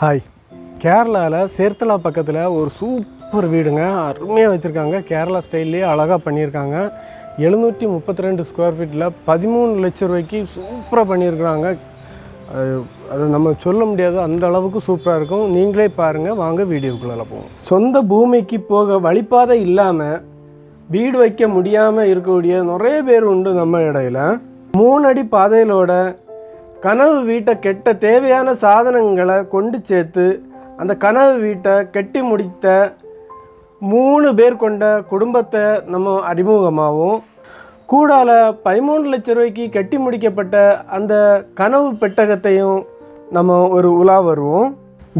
Hi கேரளாவில் சேர்த்தலா பக்கத்தில் ஒரு சூப்பர் வீடுங்க. அருமையாக வச்சுருக்காங்க. கேரளா ஸ்டைல்லே அழகாக பண்ணியிருக்காங்க. எழுநூற்றி முப்பத்தி ரெண்டு ஸ்கொயர் ஃபீட்டில் பதிமூணு லட்ச ரூபாய்க்கு சூப்பராக பண்ணியிருக்கிறாங்க. அது அது நம்ம சொல்ல முடியாது. அந்த அளவுக்கு சூப்பராக இருக்கும். நீங்களே பாருங்கள் வாங்க வீடியோக்குள்ளே போவோம். சொந்த பூமிக்கு போக வழிப்பாதை இல்லாமல் வீடு வைக்க முடியாமல் இருக்கக்கூடிய நிறைய பேர் உண்டு நம்ம இடையில. மூணு அடி பாதையிலோட கனவு வீட்டை கெட்ட தேவையான சாதனங்களை கொண்டு சேர்த்து அந்த கனவு வீட்டை கட்டி முடித்த மூணு பேர் கொண்ட குடும்பத்தை நம்ம அறிமுகமாகவும் கூடால பதிமூணு லட்ச ரூபாய்க்கு கட்டி முடிக்கப்பட்ட அந்த கனவு பெட்டகத்தையும் நம்ம ஒரு உலா வருவோம்.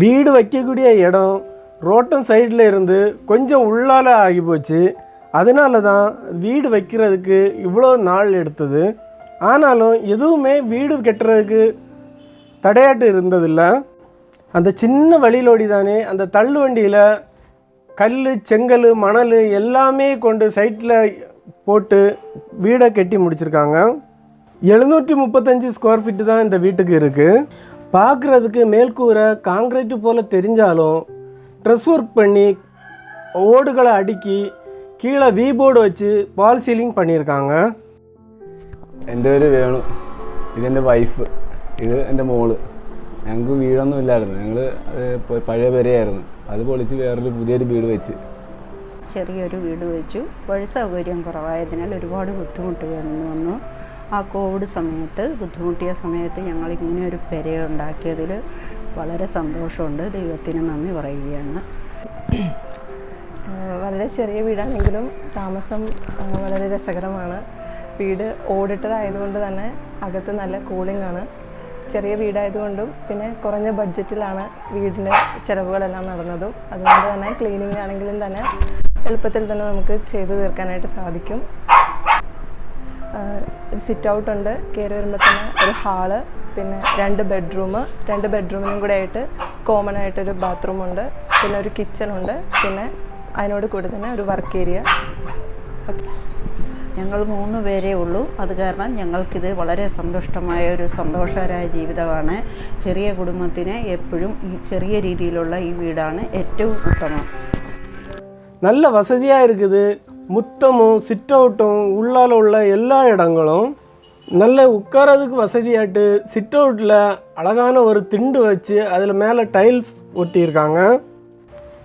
வீடு வைக்கக்கூடிய இடம் ரோட்டம் சைடில் இருந்து கொஞ்சம் உள்ளால ஆகி போச்சு. அதனால தான் வீடு வைக்கிறதுக்கு இவ்வளோ நாள் எடுத்தது. ஆனாலும் எதுவுமே வீடு கட்டுறதுக்கு தடையாட்டு இருந்ததில்லை. அந்த சின்ன வழியிலோடி தானே அந்த தள்ளு வண்டியில் கல் செங்கல் மணல் எல்லாமே கொண்டு சைட்டில் போட்டு வீடை கட்டி முடிச்சிருக்காங்க. எழுநூற்றி முப்பத்தஞ்சு ஸ்கொயர் ஃபீட்டு தான் இந்த வீட்டுக்கு இருக்குது பார்க்குறதுக்கு மேல்கூரை காங்கிரீட்டு போல் தெரிஞ்சாலும் ட்ரெஸ் ஒர்க் பண்ணி ஓடுகளை அடுக்கி கீழே வீபோர்டு வச்சு பால் சீலிங் பண்ணியிருக்காங்க. എന്റെ പേര് വേണു ഇതെന്റെ വൈഫ് ഇത് എന്റെ മോൾ. ഞങ്ങൾക്ക് വീടൊന്നും ഇല്ലായിരുന്നു. ഞങ്ങൾ പഴയ പെരയായിരുന്നു. അത് പൊളിച്ച് വേറൊരു പുതിയൊരു വീട് വെച്ച്. ചെറിയൊരു വീട് വെച്ചു. വഴി സൗകര്യം കുറവായതിനാൽ ഒരുപാട് ബുദ്ധിമുട്ടുകൾ വന്നു. വന്നു ആ കോവിഡ് സമയത്ത് ബുദ്ധിമുട്ടിയ സമയത്ത് ഞങ്ങൾ ഇങ്ങനെ ഒരു പെര ഉണ്ടാക്കിയതിൽ വളരെ സന്തോഷമുണ്ട്. ദൈവത്തിന് നന്ദി പറയുകയാണ്. വളരെ ചെറിയ വീടാണെങ്കിലും താമസം വളരെ രസകരമാണ്. വീട് ഓടിട്ടതായതുകൊണ്ട് തന്നെ അകത്ത് നല്ല കൂളിംഗ് ആണ്. ചെറിയ വീടായതുകൊണ്ടും പിന്നെ കുറഞ്ഞ ബഡ്ജറ്റിലാണ് വീടിന്റെ ചിലവുകളെല്ലാം നടന്നതും. അതുകൊണ്ട് തന്നെ ക്ലീനിങ് ആണെങ്കിലും തന്നെ എളുപ്പത്തിൽ തന്നെ നമുക്ക് ചെയ്തു തീർക്കാനായിട്ട് സാധിക്കും. ഒരു സിറ്റ് ഔട്ട് ഉണ്ട്. കയറി വരുമ്പോൾ തന്നെ ഒരു ഹാൾ പിന്നെ രണ്ട് ബെഡ്റൂം രണ്ട് ബെഡ്റൂമിനും കൂടെ ആയിട്ട് കോമൺ ആയിട്ടൊരു ബാത്റൂമുണ്ട് പിന്നെ ഒരു കിച്ചൺ ഉണ്ട്. പിന്നെ അതിനോട് കൂടി തന്നെ ഒരു വർക്ക് ഏരിയ ഞങ്ങൾ മൂന്ന് പേരേ ഉള്ളൂ അത് കാരണം ഞങ്ങൾക്കിത് വളരെ സന്തുഷ്ടമായ ഒരു സന്തോഷകരമായ ജീവിതമാണ് ചെറിയ കുടുംബത്തിന് എപ്പോഴും ഈ ചെറിയ രീതിയിലുള്ള ഈ വീടാണ് ഏറ്റവും ഉത്തമം நல்ல வசதியாக இருக்குது முத்தமும் சிட் அவுட்டும் உள்ளால உள்ள எல்லா இடங்களும் நல்ல உட்காரதுக்கு வசதியாட்டு சிட் அவுட்டில் அழகான ஒரு திண்டு வச்சு அதில் மேலே டைல்ஸ் ஒட்டியிருக்காங்க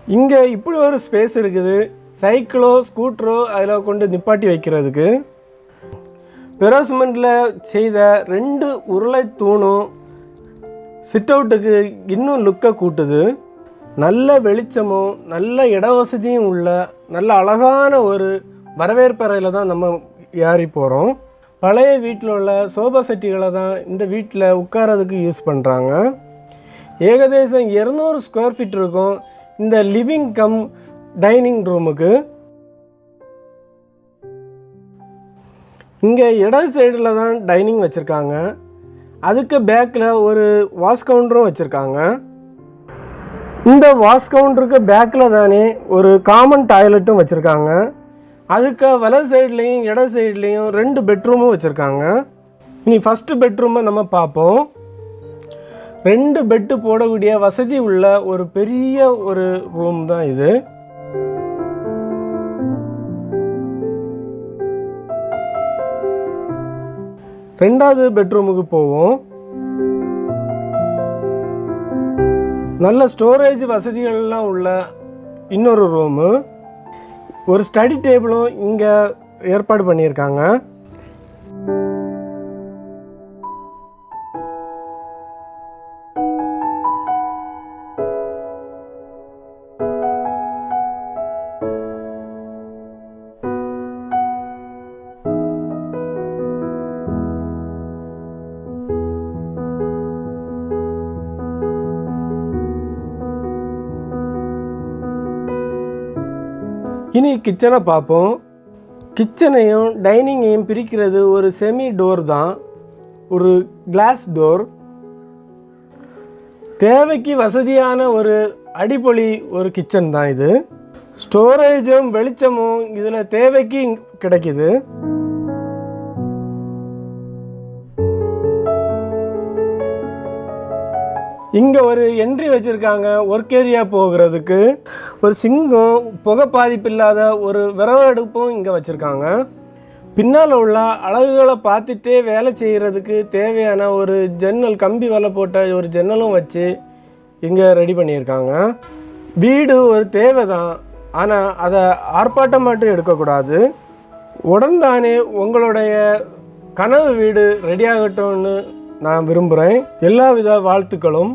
இங்கே இப்படி ஒரு ஸ்பேஸ் இருக்குது சைக்கிளோ ஸ்கூட்டரோ அதில் கொண்டு நிப்பாட்டி வைக்கிறதுக்கு பெரோசிமெண்ட்டில் செய்த ரெண்டு உருளை தூணும் சிட் அவுட்டுக்கு இன்னும் லுக்கை கூட்டுது. நல்ல வெளிச்சமும் நல்ல இடவசதியும் உள்ள நல்ல அழகான ஒரு வரவேற்பறையில் தான் நம்ம ஏறி போகிறோம் பழைய வீட்டில் உள்ள சோபா செட்டிகளை தான் இந்த வீட்டில் உட்காரதுக்கு யூஸ் பண்ணுறாங்க ஏகதேசம் இரநூறு ஸ்கொயர் ஃபீட் இருக்கும். இந்த லிவிங் கம் டைனிங் ரூமுக்கு. இங்கே இடது சைடில் தான் டைனிங் வச்சுருக்காங்க. அதுக்கு பேக்கில் ஒரு வாஷ் கவுண்டரும் வச்சுருக்காங்க. இந்த வாஷ் கவுண்டருக்கு பேக்கில் தானே ஒரு காமன் டாய்லெட்டும் வச்சுருக்காங்க. அதுக்கு வலது சைட்லேயும் இட சைட்லேயும் ரெண்டு பெட்ரூமும் வச்சுருக்காங்க. இனி ஃபஸ்ட்டு பெட்ரூமை நம்ம பார்ப்போம். ரெண்டு பெட்டு போடக்கூடிய வசதி உள்ள ஒரு பெரிய ஒரு ரூம் தான் இது. ரெண்டாவது பெட்ரூமுக்கு போவோம். நல்ல ஸ்டோரேஜ் வசதிகள்லாம் உள்ள இன்னொரு ரூமு ஒரு ஸ்டடி டேபிளும் இங்கே ஏற்பாடு பண்ணியிருக்காங்க. இனி கிச்சனை பார்ப்போம். கிச்சனையும் டைனிங்கையும் பிரிக்கிறது ஒரு செமி டோர் தான். ஒரு கிளாஸ் டோர் தேவைக்கு வசதியான ஒரு அடிப்பொலி ஒரு கிச்சன் தான் இது. ஸ்டோரேஜும் வெளிச்சமும் இதில் தேவைக்கு கிடைக்குது. இங்கே ஒரு என்ட்ரி வச்சுருக்காங்க ஒர்க் ஏரியா போகிறதுக்கு. ஒரு சிங்கம் புகை பாதிப்பு இல்லாத ஒரு விரவ அடுப்பும் இங்கே வச்சுருக்காங்க. பின்னால் உள்ள அழகுகளை பார்த்துட்டே வேலை செய்கிறதுக்கு தேவையான ஒரு ஜன்னல் கம்பி வலை போட்ட ஒரு ஜன்னலும் வச்சு இங்கே ரெடி பண்ணியிருக்காங்க. வீடு ஒரு தேவை தான் ஆனால் அதை ஆர்ப்பாட்டம் மட்டும் எடுக்கக்கூடாது. உடன்தானே உங்களுடைய கனவு வீடு ரெடியாகட்டும்னு நான் விரும்புகிறேன் எல்லா வித வாழ்த்துக்களும்.